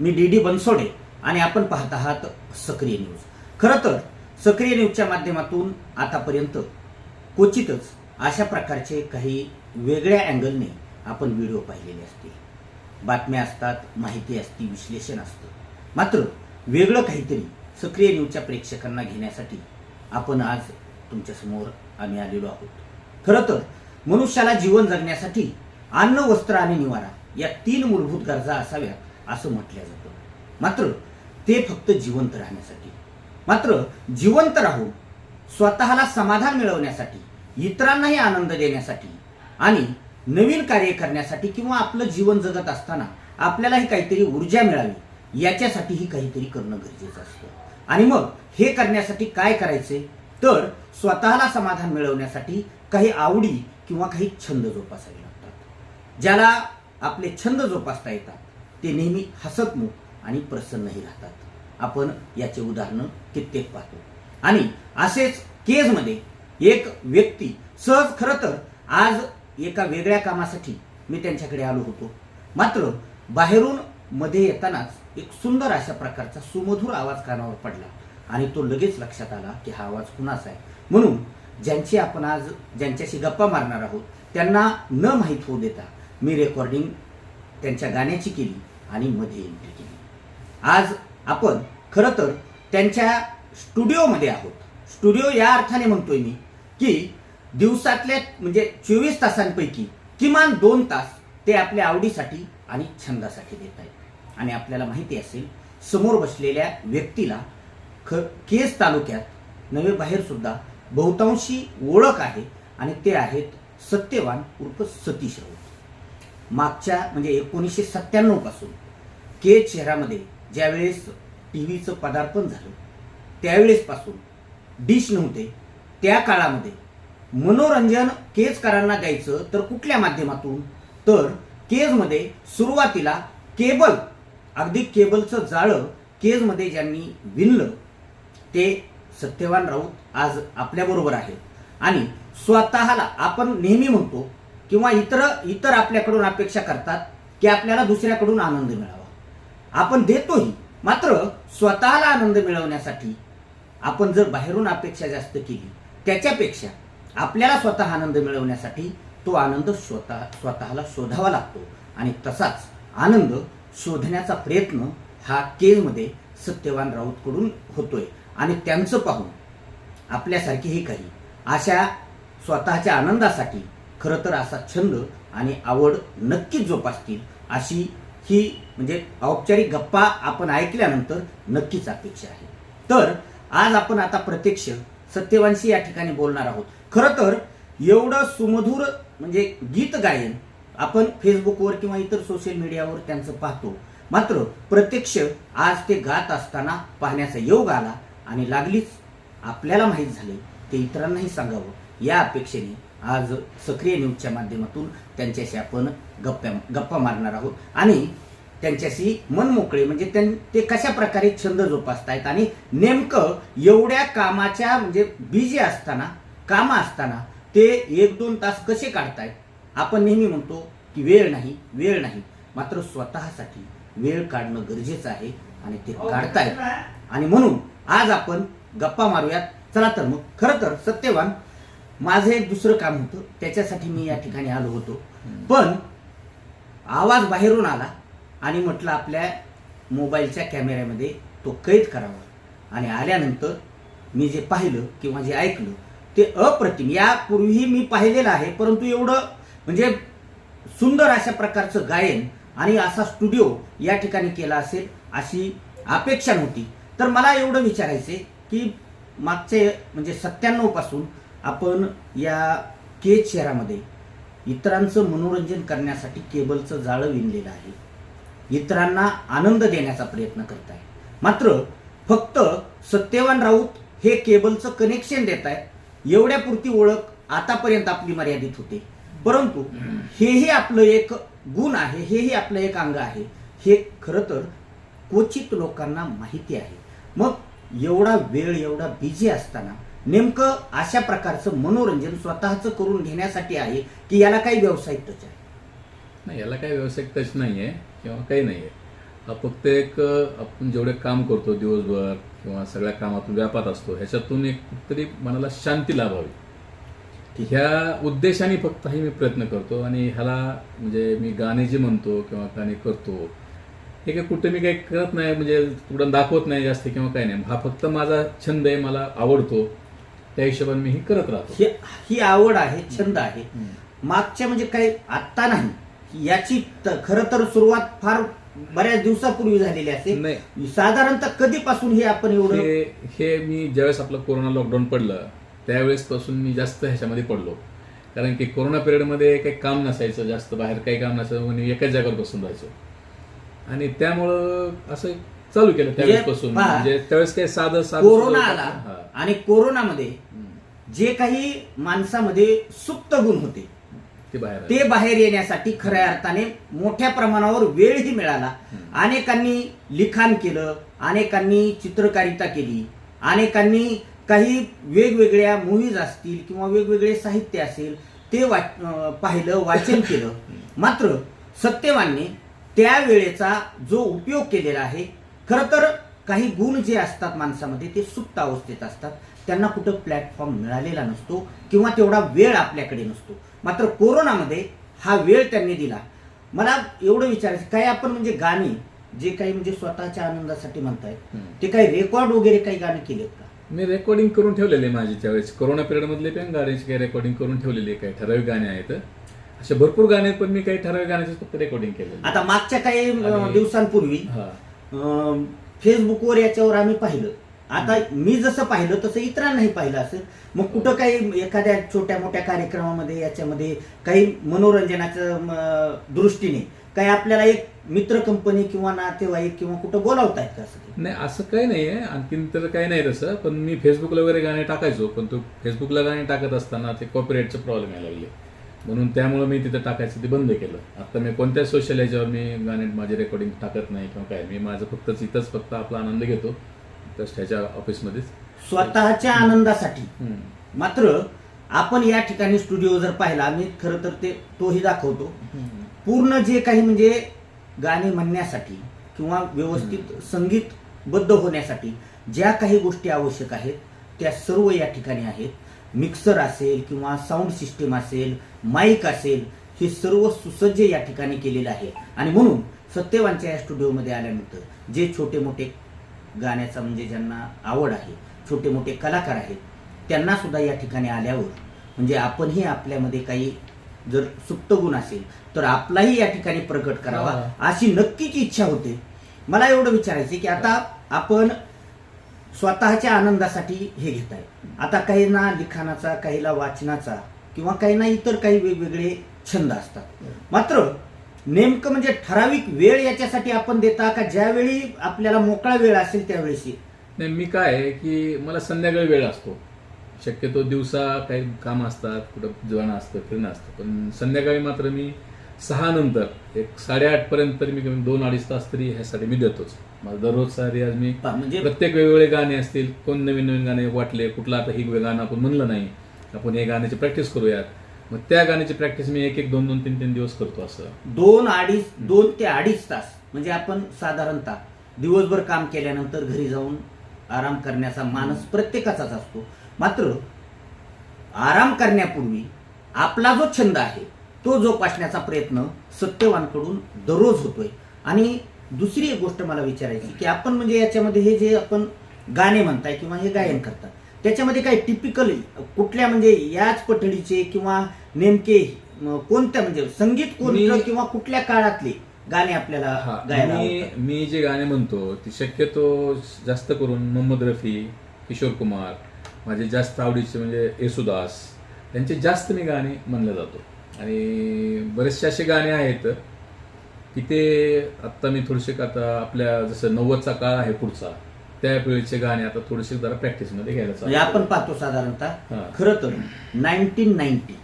मी D D Bansode आणि आपण पाहत आहात सक्रिय न्यूज. खरं तर सक्रिय न्यूजच्या माध्यमातून आतापर्यंत क्वचितच अशा प्रकारचे काही वेगळ्या अँगलने आपण व्हिडिओ पाहिलेले असते बातम्या असतात माहिती असती विश्लेषण असतं. मात्र वेगळं काहीतरी सक्रिय न्यूजच्या प्रेक्षकांना घेण्यासाठी आपण आज तुमच्यासमोर आम्ही आलेलो आहोत. खरं तर मनुष्याला जीवन जगण्यासाठी अन्न वस्त्र आणि निवारा या तीन मूलभूत गरजा असाव्यात असं म्हटलं जातं. मात्र ते फक्त जिवंत राहण्यासाठी. मात्र जिवंत राहून स्वतःला समाधान मिळवण्यासाठी इतरांनाही आनंद देण्यासाठी आणि नवीन कार्य करण्यासाठी किंवा आपलं जीवन जगत असताना आपल्यालाही काहीतरी ऊर्जा मिळावी याच्यासाठीही काहीतरी करणं गरजेचं असतं. आणि मग हे करण्यासाठी काय करायचे? तर स्वतःला समाधान मिळवण्यासाठी काही आवडी किंवा काही छंद जोपासावे लागतात. ज्याला आपले छंद जोपासता येतात. ते नेहमी हसतमुख आणि प्रसन्नही राहतात. आपण याचे उदाहरणं कित्येक पाहतो. आणि असेच केजमध्ये एक व्यक्ती सहज खरं तर आज एका वेगळ्या कामासाठी मी त्यांच्याकडे आलो होतो. मात्र बाहेरून मध्ये येतानाच एक सुंदर अशा प्रकारचा सुमधुर आवाज कानावर पडला आणि तो लगेच लक्षात आला की हा आवाज कुणाचा आहे. म्हणून ज्यांची आपण आज ज्यांच्याशी गप्पा मारणार आहोत त्यांना न माहीत होऊ देता मी रेकॉर्डिंग त्यांच्या गाण्याची केली. आणि मध्ये एंट्री केली. आज आपण खरं तर त्यांच्या स्टुडिओमध्ये आहोत. स्टुडिओ या अर्थाने म्हणतोय मी की दिवसातल्या म्हणजे चोवीस तासांपैकी किमान दोन तास ते आपल्या आवडीसाठी आणि छंदासाठी देत आहेत. आणि आपल्याला माहिती असेल समोर बसलेल्या व्यक्तीला ख केस तालुक्यात नवे बाहेर सुद्धा बहुतांशी ओळख आहे आणि ते आहेत सत्यवान उर्फ सतीश राऊत. मागच्या म्हणजे एकोणीसशे सत्त्याण्णवपासून केज शहरामध्ये ज्यावेळेस टी व्हीचं पदार्पण झालं त्यावेळेसपासून डिश नव्हते त्या काळामध्ये मनोरंजन केजकरांना द्यायचं तर कुठल्या माध्यमातून? तर केजमध्ये सुरुवातीला केबल अगदी केबलचं जाळं केजमध्ये ज्यांनी विणलं ते सत्यवान राऊत आज आपल्याबरोबर आहेत. आणि स्वतःला आपण नेहमी म्हणतो किंवा इतर इतर आपल्याकडून अपेक्षा करतात की आपल्याला दुसऱ्याकडून आनंद मिळावा. आपण देतोही मात्र स्वतःला आनंद मिळवण्यासाठी आपण जर बाहेरून अपेक्षा जास्त केली त्याच्यापेक्षा आपल्याला स्वतः आनंद मिळवण्यासाठी तो आनंद स्वतः स्वतःला शोधावा लागतो. आणि तसाच आनंद शोधण्याचा प्रयत्न हा केजमध्ये सत्यवान राऊतकडून होतोय. आणि त्यांचं पाहून आपल्यासारखीही काही अशा स्वतःच्या आनंदासाठी खरं तर असा छंद आणि आवड नक्कीच जोपासतील अशी ही म्हणजे औपचारिक गप्पा आपण ऐकल्यानंतर नक्कीच अपेक्षा आहे. तर आज आपण आता प्रत्यक्ष सत्यवांशी या ठिकाणी बोलणार आहोत. खरं तर एवढं सुमधुर म्हणजे गीत गायन आपण फेसबुकवर किंवा इतर सोशल मीडियावर त्यांचं पाहतो. मात्र प्रत्यक्ष आज ते गात असताना पाहण्याचा योग आला आणि लागलीच. आपल्याला माहीत झाले ते इतरांनाही सांगावं या अपेक्षेने आज सक्रिय न्यूजच्या माध्यमातून त्यांच्याशी आपण गप्पा गप्पा मारणार आहोत. आणि त्यांच्याशी मन मोकळे म्हणजे त्यां ते कशा प्रकारे छंद जोपासतायत आणि नेमकं एवढ्या कामाच्या म्हणजे बिझी असताना कामं असताना ते एक दोन तास कसे काढतायत? आपण नेहमी म्हणतो की वेळ नाही वेळ नाही. मात्र स्वतःसाठी वेळ काढणं गरजेचं आहे आणि ते काढतायत. आणि म्हणून आज आपण गप्पा मारूयात. चला तर मग. खरं तर सत्यवान माझं एक दुसरं काम होतं. त्याच्यासाठी मी या ठिकाणी आलो होतो. पण आवाज बाहेरून आला आणि म्हटलं आपल्या मोबाईलच्या कॅमेऱ्यामध्ये तो कैद करावा. आणि आल्यानंतर मी जे पाहिलं किंवा जे ऐकलं ते अप्रतिम. यापूर्वीही मी पाहिलेलं आहे परंतु एवढं म्हणजे सुंदर अशा प्रकारचं गायन आणि असा स्टुडिओ या ठिकाणी केला असेल अशी अपेक्षा नव्हती. तर मला एवढं विचारायचे की मागचे म्हणजे सत्त्याण्णवपासून आपण या केज शहरामध्ये इतरांचं मनोरंजन करण्यासाठी केबलचं जाळं विणलेलं आहे. इतरांना आनंद देण्याचा प्रयत्न करत आहे मात्र फक्त सत्यवान राऊत हे केबलचं कनेक्शन देत आहेत एवढ्यापुरती ओळख आतापर्यंत आपली मर्यादित होते. परंतु हेही आपलं एक गुण आहे हेही आपलं एक अंग आहे. हे खरं तर क्वचित लोकांना माहिती आहे. मग एवढा वेळ एवढा बिझी असताना नेमकं अशा प्रकारचं मनोरंजन स्वतःचं करून घेण्यासाठी आहे की याला काही व्यावसायिक टच आहे? नाही याला काही व्यावसायिक टच नाही आहे किंवा काही नाही आहे हा फक्त एक आपण जेवढे काम करतो दिवसभर किंवा सगळ्या कामातून व्यापात असतो ह्याच्यातून एक तरी मनाला शांती लाभावी. ह्या उद्देशाने फक्त हे मी प्रयत्न करतो आणि ह्याला म्हणजे मी गाणे जे म्हणतो किंवा गाणे करतो हे काही कुठे मी काही करत नाही म्हणजे कुठं दाखवत नाही जास्त किंवा काही नाही. हा फक्त माझा छंद आहे मला आवडतो. त्या हिशोबाने मी हे करत राहतो. ही ही आवड आहे छंद आहे. मागच्या म्हणजे काही आत्ता नाही. याची खरं तर सुरुवात फार बऱ्याच दिवसापूर्वी झालेली असेल नाही. साधारणतः कधीपासून हे आपण एवढं हे हे मी ज्यावेळेस आपलं कोरोना लॉकडाऊन पडलं त्यावेळेस पासून मी जास्त ह्याच्यामध्ये पडलो. कारण की कोरोना पिरियडमध्ये काही काम नसायचं जास्त बाहेर काही काम नसायचं आणि एकाच जागेवर बसून राहायचो. आणि त्यामुळं असं चालू केलं त्यावेळेस पासून पहा, म्हणजे त्यावेळेस काही साधं साधं कोरोना आला हा. आणि कोरोनामध्ये हम्म. जे काही माणसामध्ये सुप्त गुण होते ते बाहेर आलं. ते बाहेर येण्यासाठी खऱ्या अर्थाने मोठ्या प्रमाणावर वेळही मिळाला हम्म. अनेकांनी लिखाण केलं अनेकांनी चित्रकारिता केली अनेकांनी काही वेगवेगळ्या मूवीज असतील किंवा वेगवेगळे साहित्य असेल ते वाच अं, पाहिलं वाचन केलं मात्र सत्यवानने त्या वेळेचा जो उपयोग केलेला आहे खरं तर काही गुण जे असतात माणसामध्ये ते सुप्त अवस्थेत असतात. त्यांना कुठं प्लॅटफॉर्म मिळालेला नसतो किंवा तेवढा वेळ आपल्याकडे नसतो. मात्र कोरोनामध्ये हा वेळ त्यांनी दिला. मला एवढं विचारायचं काय आपण म्हणजे गाणी जे काही म्हणजे स्वतःच्या आनंदासाठी म्हणतायत. ते काही रेकॉर्ड वगैरे काही गाणी केलेत का? मी रेकॉर्डिंग करून ठेवलेले माझी त्यावेळेस. कोरोना पिरियड मधले पण गाण्याची काही रेकॉर्डिंग करून ठेवलेली काही ठराविक गाणे आहेत. असे भरपूर गाणे पण मी काही ठराविक गाण्याचे फक्त रेकॉर्डिंग केलेले आता मागच्या काही दिवसांपूर्वी फेसबुकवर याच्यावर आम्ही पाहिलं. आता मी जसं पाहिलं तसं इतरांनाही पाहिलं असेल मग कुठं काही एखाद्या छोट्या मोठ्या कार्यक्रमामध्ये याच्यामध्ये काही मनोरंजनाच्या म, दृष्टीने काही आपल्याला एक मित्र कंपनी किंवा नातेवाईक किंवा कुठं बोलावतायत का असं नाही असं काही नाही आहे आणखीन तर काही नाही तसं. पण मी फेसबुकला वगैरे गाणे टाकायचो. पण तो फेसबुकला गाणे टाकत असताना ते कॉपीराईटचे प्रॉब्लेम यायला लागले. म्हणून त्यामुळे मी तिथं टाकायचं ते बंद केलं. आता मी कोणत्याच सोशल याच्यावर मी गाणे माझे रेकॉर्डिंग टाकत नाही किंवा काय मी माझं फक्तच इथंच फक्त आपला आनंद घेतो. जस्ट ह्याच्या ऑफिसमध्येच स्वतःच्या आनंदासाठी. मात्र आपण या ठिकाणी स्टुडिओ जर पाहिला मी खरं तर ते तोही दाखवतो. पूर्ण जे काही म्हणजे गाणे म्हणण्यासाठी किंवा व्यवस्थित संगीतबद्ध होण्यासाठी ज्या काही गोष्टी आवश्यक आहेत त्या सर्व या ठिकाणी आहेत. मिक्सर असेल किंवा साऊंड सिस्टीम असेल माईक असेल हे सर्व सुसज्ज या ठिकाणी केलेलं आहे आणि म्हणून सत्यवानच्या या स्टुडिओमध्ये आल्यानंतर जे छोटे मोठे गाण्याचा म्हणजे ज्यांना आवड आहे छोटे मोठे कलाकार आहेत त्यांना सुद्धा या ठिकाणी आल्यावर म्हणजे आपणही आपल्यामध्ये काही जर सुप्त गुण असेल तर आपलाही या ठिकाणी प्रकट करावा हा. अशी नक्कीच इच्छा होते मला एवढं विचारायचं की आता आपण स्वतःच्या आनंदासाठी हे घेत आहे आता काहींना लिखाणाचा काहीला वाचनाचा किंवा काहींना इतर काही वेगवेगळे छंद असतात. मात्र नेमकं म्हणजे ठराविक वेळ याच्यासाठी आपण देता का ज्यावेळी आपल्याला मोकळा वेळ असेल त्यावेळेशी? नाही मी काय आहे की मला संध्याकाळी वेळ असतो. शक्यतो दिवसा काही काम असतात कुठं जेवण असतं फिरणं असतं. पण संध्याकाळी मात्र मी सहा नंतर एक साडेआठ पर्यंत तरी मी कमी दोन अडीच तास तरी ह्यासाठी मी देतोच. माझा दररोजचा रियाज मी म्हणजे प्रत्येक वेगवेगळे गाणे असतील कोण नवीन नवीन गाणे वाटले कुठलं आता ही गाणं आपण म्हणलं नाही आपण हे गाण्याची प्रॅक्टिस करूयात. मग त्या गाण्याची प्रॅक्टिस मी एक एक दोन दोन तीन तीन दिवस करतो असं. दोन अडीच दोन ते अडीच तास म्हणजे आपण साधारणतः दिवसभर काम केल्यानंतर घरी जाऊन आराम करण्याचा मानस प्रत्येकाचाच असतो. मात्र आराम करण्यापूर्वी आपला जो छंद आहे तो जोपासण्याचा प्रयत्न सत्यवानकडून दररोज होतोय. आणि दुसरी एक गोष्ट मला विचारायची की आपण म्हणजे याच्यामध्ये हे जे आपण गाणे म्हणताय किंवा हे गायन करतात त्याच्यामध्ये काय टिपिकल कुठल्या म्हणजे याच पठडीचे किंवा नेमके कोणत्या म्हणजे संगीत कोणतं किंवा कुठल्या काळातले गाणे आपल्याला गायला मी? मी जे गाणे म्हणतो ते शक्यतो जास्त करून मोहम्मद रफी किशोर कुमार माझे जास्त आवडीचे म्हणजे येसुदास त्यांचे जास्त मी गाणे म्हणलं जातो आणि बरेचसे असे गाणे आहेत की ते आत्ता मी थोडेसे आता आपल्या जसं नव्वदचा काळ आहे पुढचा त्या पिढीचे गाणे आता थोडेसे जरा प्रॅक्टिसमध्ये घ्यायला आपण. पाहतो साधारणतः. खरं तर नाईन्टीन नाईन्टी.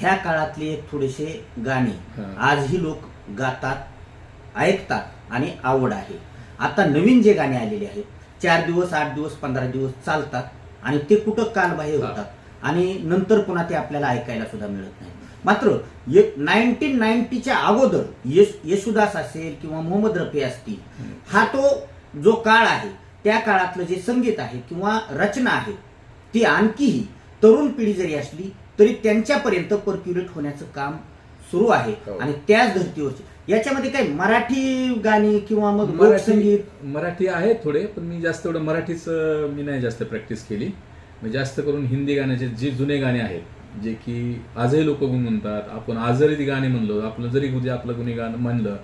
ह्या काळातले एक थोडेसे गाणे. आजही लोक गातात ऐकतात आणि आवड आहे आता नवीन जे गाणे आलेले आहेत चार दिवस आठ दिवस पंधरा दिवस चालतात आणि ते कुठं कालबाह्य. होतात आणि नंतर पुन्हा ते आपल्याला ऐकायला सुद्धा मिळत नाही मात्र नाईन्टीन नाईन्टीच्या अगोदर येस येशुदास असेल किंवा मोहम्मद रफी असतील हा तो जो काळ आहे त्या काळातलं जे संगीत आहे किंवा रचना आहे ती आणखीही तरुण पिढी जरी असली तरी त्यांच्यापर्यंत परक्युलेट होण्याचं काम सुरू आहे. हो. आणि त्याच धर्तीवरची याच्यामध्ये काय मराठी गाणी किंवा मग मराठी लोकसंगीत? मराठी आहे थोडे पण मी जास्त एवढं मराठीचं मी नाही जास्त प्रॅक्टिस केली. मी जास्त करून हिंदी गाण्याचे जे जुने गाणे आहेत जे की आजही लोक म्हणतात. आपण आज जरी ती गाणी म्हणलो आपलं जरी उद्या आपलं गुन्हे गाणं म्हणलं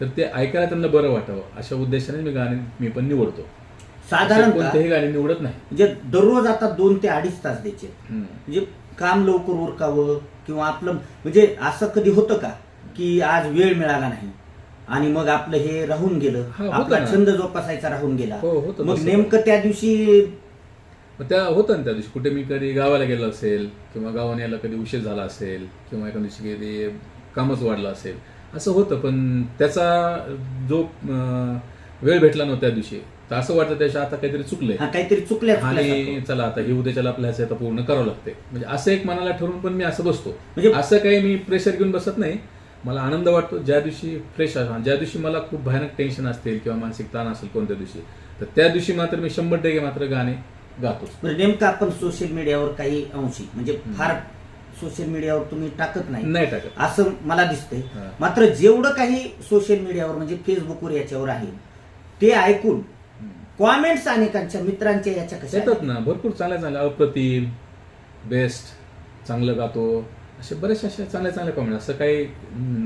तर ते ऐकायला त्यांना बरं वाटावं. अशा उद्देशाने मी गाणी मी पण निवडतो. असे साधारणतः कोणतेही गाणी निवडत नाही. म्हणजे दररोज आता दोन ते अडीच तास द्यायचे. म्हणजे काम लवकर उरकावं किंवा आपलं म्हणजे असं कधी होतं का की आज वेळ मिळाला नाही आणि मग आपलं हे राहून गेलं. आपला. छंद जोपासायचा राहून गेला. हो, मग. नेमकं त्या दिवशी मग त्या होतं ना त्या दिवशी. कुठे मी कधी गावाला गेलो असेल किंवा गावाने यायला कधी उशीर झाला असेल किंवा एका दिवशी कधी कामच वाढलं असेल असं होतं. पण त्याचा जो वेळ भेटला नव्हता त्या दिवशी तर असं वाटतं त्याच्या आता काहीतरी चुकलंय. काहीतरी चुकल्या आणि. चला आता हे उद्याच्याला आपल्या आता पूर्ण करावं लागते म्हणजे असं एक मनाला ठरवून पण मी असं बसतो. म्हणजे- असं काही मी प्रेशर घेऊन बसत नाही. मला आनंद वाटतो ज्या दिवशी फ्रेश ज्या दिवशी मला खूप भयानक टेन्शन असतील किंवा मानसिक ताण असेल कोणत्या दिवशी तर त्या दिवशी मात्र मी शंभर टक्के मात्र गाणे गातोच. म्हणजे नेमकं आपण सोशल मीडियावर काही अंशी म्हणजे फार सोशल मीडियावर तुम्ही टाकत नाही. नाही टाकत. असं मला दिसतंय. हा. मात्र जेवढं काही सोशल मीडियावर म्हणजे फेसबुकवर याच्यावर आहे ते ऐकून कॉमेंट्स अनेकांच्या मित्रांच्या याच्या कशा येतात ना भरपूर चांगल्या चांगल्या अप्रतिम बेस्ट चांगलं गातो. असे बरेचसे असे चांगल्या चांगल्या कॉमेंट असं काही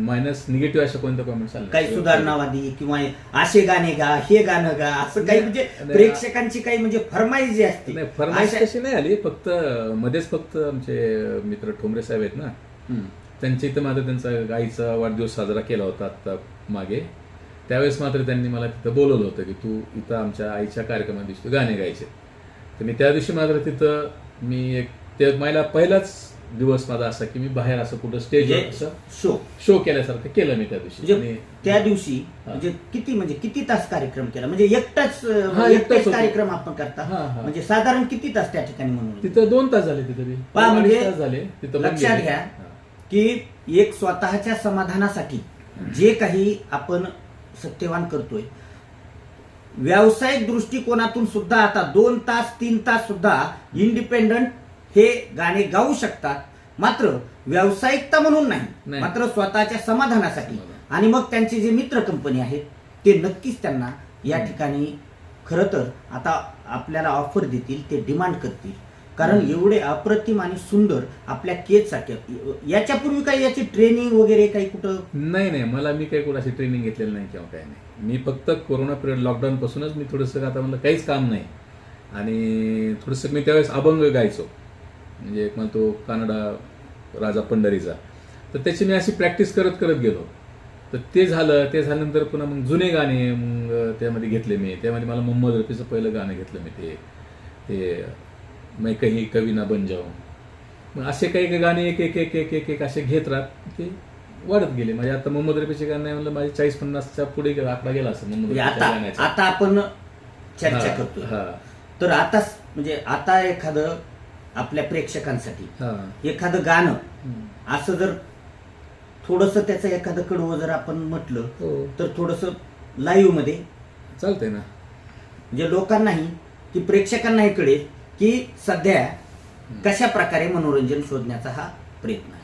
मायनस निगेटिव्ह अशा कोणत्या कॉमेंट्स आले काही सुधारणावादी किंवा असे गाणे गा हे गाणं गा असं काही म्हणजे. प्रेक्षकांची काही म्हणजे फरमाईश जी असते नाही फरमाईश अशा- कशी नाही आली फक्त मध्येच फक्त आमचे मित्र ठोंबरे साहेब आहेत ना. त्यांच्या इथं मात्र त्यांचा गाईचा वाढदिवस साजरा केला होता आता मागे त्यावेळेस मात्र त्यांनी मला तिथं बोलवलं होतं की तू इथं आमच्या आईच्या कार्यक्रमात दिसतो गाणे गायचे तर मी त्या दिवशी मात्र तिथं मी एक ते मला पहिलाच दिवस माझा असा की मी बाहेर असं कुठं म्हणजे असं शो शो केल्यासारखं केलं मी त्या दिवशी म्हणजे आणि त्या दिवशी. म्हणजे किती म्हणजे किती तास कार्यक्रम केला म्हणजे एकटाच हा, एकटाच एकटाच होतो. कार्यक्रम आपण करता हा, हा. म्हणजे साधारण किती तास त्या ठिकाणी म्हणून तिथं दोन तास झाले तिथं मी पहा, दोन म्हणजे अडीच तास झाले तिथं लक्षात गेले. घ्या. हा. की एक स्वतःच्या समाधानासाठी जे काही आपण सत्यवान करतोय व्यावसायिक दृष्टिकोनातून सुद्धा आता दोन तास तीन तास सुद्धा इंडिपेंडंट हे गाणे गाऊ शकतात. मात्र व्यावसायिकता म्हणून नाही नाही. मात्र स्वतःच्या समाधानासाठी. समाधान. आणि मग त्यांचे जे मित्र कंपनी आहेत ते नक्कीच त्यांना या ठिकाणी खरं तर आता आपल्याला ऑफर देतील ते डिमांड करतील. कारण एवढे अप्रतिम आणि सुंदर आपल्या केजसाठी याच्यापूर्वी काही याची ट्रेनिंग वगैरे काही कुठं? नाही नाही. मला मी काही कोणाची ट्रेनिंग घेतलेली नाही किंवा काही नाही. मी फक्त कोरोना पिरियड लॉकडाऊन पासूनच मी थोडंसं आता म्हणलं काहीच काम नाही. आणि थोडंसं मी त्यावेळेस अभंग गायचो. म्हणजे एक म्हणतो कानडा राजा पंढरीचा. तर त्याची मी अशी प्रॅक्टिस करत करत गेलो. तर ते झालं ते झाल्यानंतर पुन्हा मग जुने गाणे मग त्यामध्ये घेतले मी. त्यामध्ये मला मोहम्मद रफीचं पहिलं गाणं घेतलं मी ते. ते मैं कही कवी ना बन जाऊ. मग असे काही काही गाणे एक एक एक एक एक एक असे घेत राहत. ते वाढत गेले. म्हणजे आता मोहम्मद रफीचे गाणे म्हणलं माझे चाळीस पन्नासच्या पुढे आकडा गेला असं मोहम्मद म्हणजे आता आपण चर्चा हा, करतोय. हा. तर आता म्हणजे आता एखादं आपल्या प्रेक्षकांसाठी. एखादं गाणं. असं जर थोडस त्याचं एखादं कडवं जर आपण म्हटलं हो. तर थोडस लाईव्हमध्ये चालतंय ना. म्हणजे लोकांनाही की प्रेक्षकांनाही कळेल की सध्या कशा प्रकारे मनोरंजन शोधण्याचा हा प्रयत्न आहे.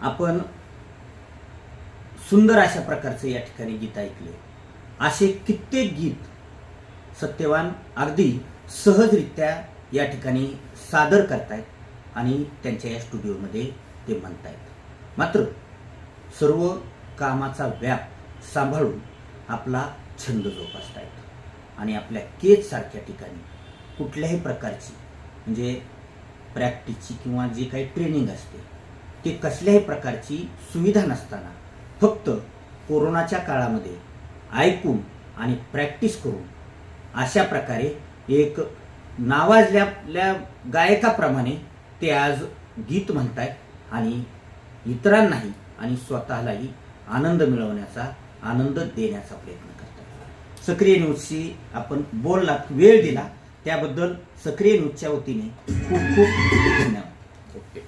आपण सुंदर अशा प्रकारचे या ठिकाणी गीत ऐकले असे कित्येक गीत सत्यवान अगदी सहजरित्या या ठिकाणी सादर करतायत आणि त्यांच्या या स्टुडिओमध्ये ते म्हणतायत. मात्र सर्व कामाचा व्याप सांभाळून आपला छंद जोपासतायत. आणि आपल्या केजसारख्या ठिकाणी कुठल्याही प्रकारची म्हणजे प्रॅक्टिसची किंवा जे काही ट्रेनिंग असते ते कसल्याही प्रकारची सुविधा नसताना फक्त कोरोनाच्या काळामध्ये ऐकून आणि प्रॅक्टिस करून अशा प्रकारे एक नावाजल्याल्या गायकाप्रमाणे ते आज गीत म्हणतायत. आणि इतरांनाही आणि स्वतःलाही आनंद मिळवण्याचा आनंद देण्याचा प्रयत्न करतात. सक्रिय न्यूजशी आपण बोलला वेळ दिला त्याबद्दल सक्रिय न्यूजच्या वतीने खूप खूप धन्यवाद. ओके.